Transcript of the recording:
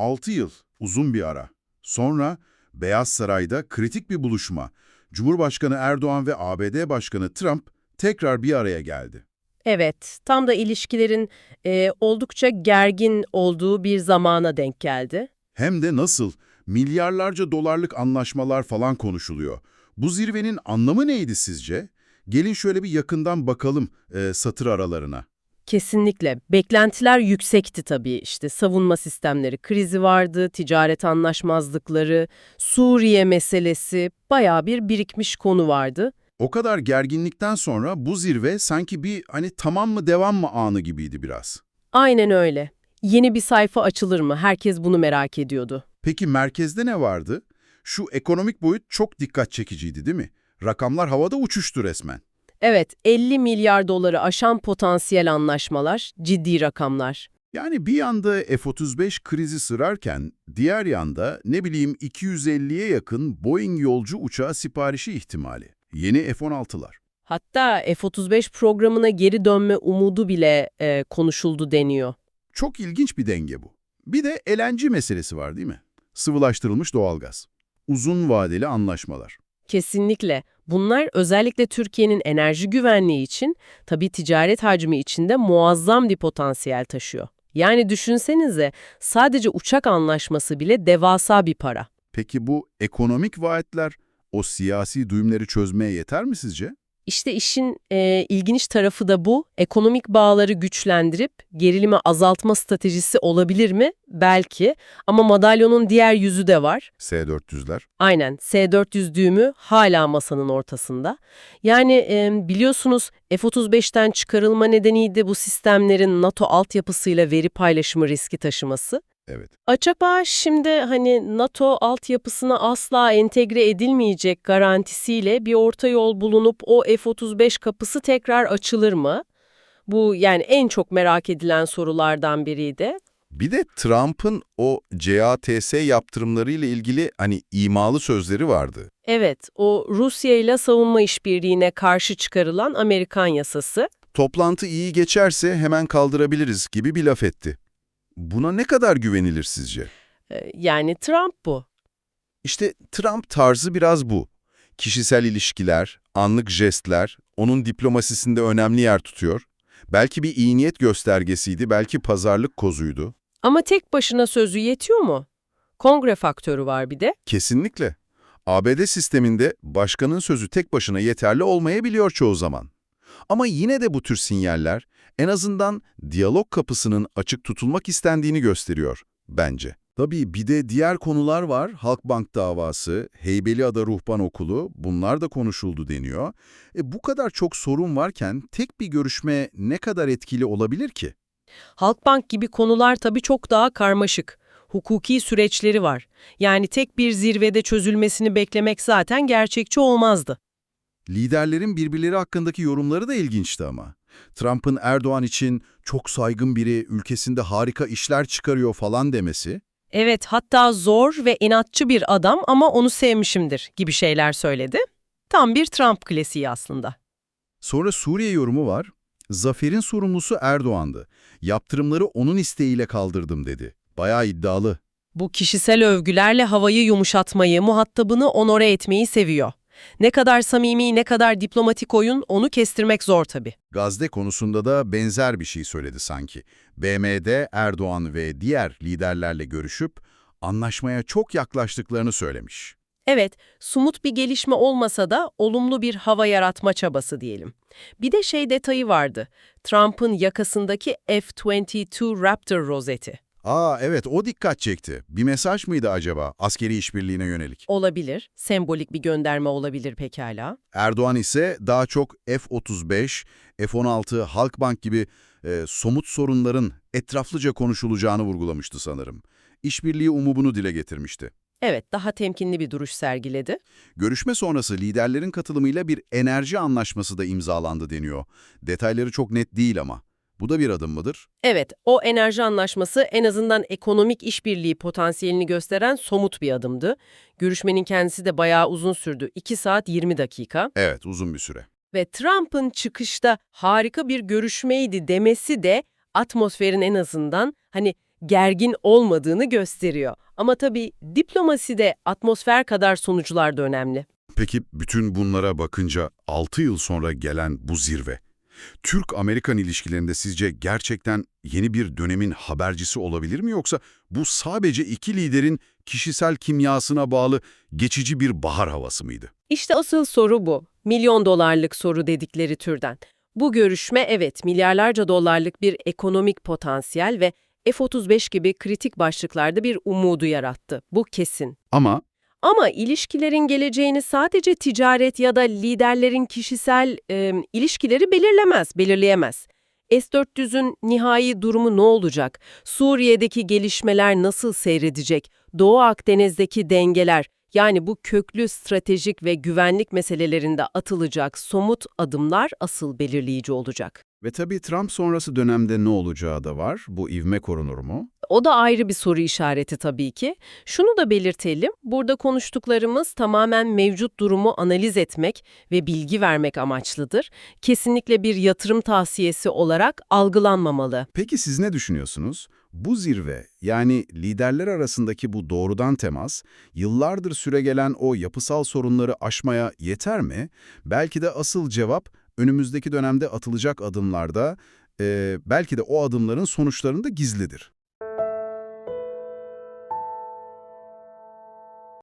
6 yıl, uzun bir ara. Sonra Beyaz Saray'da kritik bir buluşma. Cumhurbaşkanı Erdoğan ve ABD Başkanı Trump tekrar bir araya geldi. Evet, tam da ilişkilerin e, oldukça gergin olduğu bir zamana denk geldi. Hem de nasıl? Milyarlarca dolarlık anlaşmalar falan konuşuluyor. Bu zirvenin anlamı neydi sizce? Gelin şöyle bir yakından bakalım e, satır aralarına. Kesinlikle. Beklentiler yüksekti tabii. İşte savunma sistemleri krizi vardı, ticaret anlaşmazlıkları, Suriye meselesi, bayağı bir birikmiş konu vardı. O kadar gerginlikten sonra bu zirve sanki bir hani tamam mı devam mı anı gibiydi biraz. Aynen öyle. Yeni bir sayfa açılır mı? Herkes bunu merak ediyordu. Peki merkezde ne vardı? Şu ekonomik boyut çok dikkat çekiciydi değil mi? Rakamlar havada uçuştu resmen. Evet, 50 milyar doları aşan potansiyel anlaşmalar, ciddi rakamlar. Yani bir yanda F-35 krizi sırarken diğer yanda ne bileyim 250'ye yakın Boeing yolcu uçağı siparişi ihtimali. Yeni F-16'lar. Hatta F-35 programına geri dönme umudu bile e, konuşuldu deniyor. Çok ilginç bir denge bu. Bir de LNG meselesi var değil mi? Sıvılaştırılmış doğalgaz. Uzun vadeli anlaşmalar. Kesinlikle. Bunlar özellikle Türkiye'nin enerji güvenliği için, tabii ticaret hacmi için de muazzam bir potansiyel taşıyor. Yani düşünsenize, sadece uçak anlaşması bile devasa bir para. Peki bu ekonomik vaatler o siyasi düğümleri çözmeye yeter mi sizce? İşte işin e, ilginç tarafı da bu. Ekonomik bağları güçlendirip gerilimi azaltma stratejisi olabilir mi? Belki. Ama madalyonun diğer yüzü de var. S-400'ler. Aynen S-400 düğümü hala masanın ortasında. Yani e, biliyorsunuz F-35'ten çıkarılma nedeniydi bu sistemlerin NATO altyapısıyla veri paylaşımı riski taşıması. Evet. Acaba şimdi hani NATO altyapısına asla entegre edilmeyecek garantisiyle bir orta yol bulunup o F-35 kapısı tekrar açılır mı? Bu yani en çok merak edilen sorulardan biriydi. Bir de Trump'ın o CATS yaptırımlarıyla ilgili hani imalı sözleri vardı. Evet, o Rusya ile savunma işbirliğine karşı çıkarılan Amerikan yasası. Toplantı iyi geçerse hemen kaldırabiliriz gibi bir laf etti. Buna ne kadar güvenilir sizce? Ee, Yani Trump bu. İşte Trump tarzı biraz bu. Kişisel ilişkiler, anlık jestler, onun diplomasisinde önemli yer tutuyor. Belki bir iyi niyet göstergesiydi, belki pazarlık kozuydu. Ama tek başına sözü yetiyor mu? Kongre faktörü var bir de. Kesinlikle. ABD sisteminde başkanın sözü tek başına yeterli olmayabiliyor çoğu zaman. Ama yine de bu tür sinyaller en azından diyalog kapısının açık tutulmak istendiğini gösteriyor bence. Tabii bir de diğer konular var. Halkbank davası, Heybeliada Ruhban Okulu bunlar da konuşuldu deniyor. E, bu kadar çok sorun varken tek bir görüşme ne kadar etkili olabilir ki? Halkbank gibi konular tabii çok daha karmaşık. Hukuki süreçleri var. Yani tek bir zirvede çözülmesini beklemek zaten gerçekçi olmazdı. Liderlerin birbirleri hakkındaki yorumları da ilginçti ama. Trump'ın Erdoğan için çok saygın biri, ülkesinde harika işler çıkarıyor falan demesi. Evet, hatta zor ve inatçı bir adam ama onu sevmişimdir gibi şeyler söyledi. Tam bir Trump klasiği aslında. Sonra Suriye yorumu var. Zaferin sorumlusu Erdoğan'dı. Yaptırımları onun isteğiyle kaldırdım dedi. Bayağı iddialı. Bu kişisel övgülerle havayı yumuşatmayı, muhatabını onore etmeyi seviyor. Ne kadar samimi, ne kadar diplomatik oyun onu kestirmek zor tabii. Gazze konusunda da benzer bir şey söyledi sanki. BM'de Erdoğan ve diğer liderlerle görüşüp anlaşmaya çok yaklaştıklarını söylemiş. Evet, sumut bir gelişme olmasa da olumlu bir hava yaratma çabası diyelim. Bir de şey detayı vardı. Trump'ın yakasındaki F-22 Raptor rozeti. Aa evet o dikkat çekti. Bir mesaj mıydı acaba askeri işbirliğine yönelik? Olabilir, sembolik bir gönderme olabilir pekala. Erdoğan ise daha çok F-35, F-16, Halkbank gibi e, somut sorunların etraflıca konuşulacağını vurgulamıştı sanırım. İşbirliği umubunu dile getirmişti. Evet, daha temkinli bir duruş sergiledi. Görüşme sonrası liderlerin katılımıyla bir enerji anlaşması da imzalandı deniyor. Detayları çok net değil ama. Bu da bir adım mıdır? Evet, o enerji anlaşması en azından ekonomik işbirliği potansiyelini gösteren somut bir adımdı. Görüşmenin kendisi de bayağı uzun sürdü. 2 saat 20 dakika. Evet, uzun bir süre. Ve Trump'ın çıkışta harika bir görüşmeydi demesi de atmosferin en azından hani gergin olmadığını gösteriyor. Ama tabii diplomaside atmosfer kadar sonuçlar da önemli. Peki bütün bunlara bakınca 6 yıl sonra gelen bu zirve, Türk-Amerikan ilişkilerinde sizce gerçekten yeni bir dönemin habercisi olabilir mi yoksa bu sadece iki liderin kişisel kimyasına bağlı geçici bir bahar havası mıydı? İşte asıl soru bu. Milyon dolarlık soru dedikleri türden. Bu görüşme evet milyarlarca dolarlık bir ekonomik potansiyel ve F-35 gibi kritik başlıklarda bir umudu yarattı. Bu kesin. Ama Ama ilişkilerin geleceğini sadece ticaret ya da liderlerin kişisel e, ilişkileri belirlemez, belirleyemez. S-400'ün nihai durumu ne olacak? Suriye'deki gelişmeler nasıl seyredecek? Doğu Akdeniz'deki dengeler, yani bu köklü stratejik ve güvenlik meselelerinde atılacak somut adımlar asıl belirleyici olacak. Ve tabii Trump sonrası dönemde ne olacağı da var. Bu ivme korunur mu? O da ayrı bir soru işareti tabii ki. Şunu da belirtelim, burada konuştuklarımız tamamen mevcut durumu analiz etmek ve bilgi vermek amaçlıdır. Kesinlikle bir yatırım tavsiyesi olarak algılanmamalı. Peki siz ne düşünüyorsunuz? Bu zirve, yani liderler arasındaki bu doğrudan temas, yıllardır süregelen o yapısal sorunları aşmaya yeter mi? Belki de asıl cevap önümüzdeki dönemde atılacak adımlarda, e, belki de o adımların sonuçlarında gizlidir.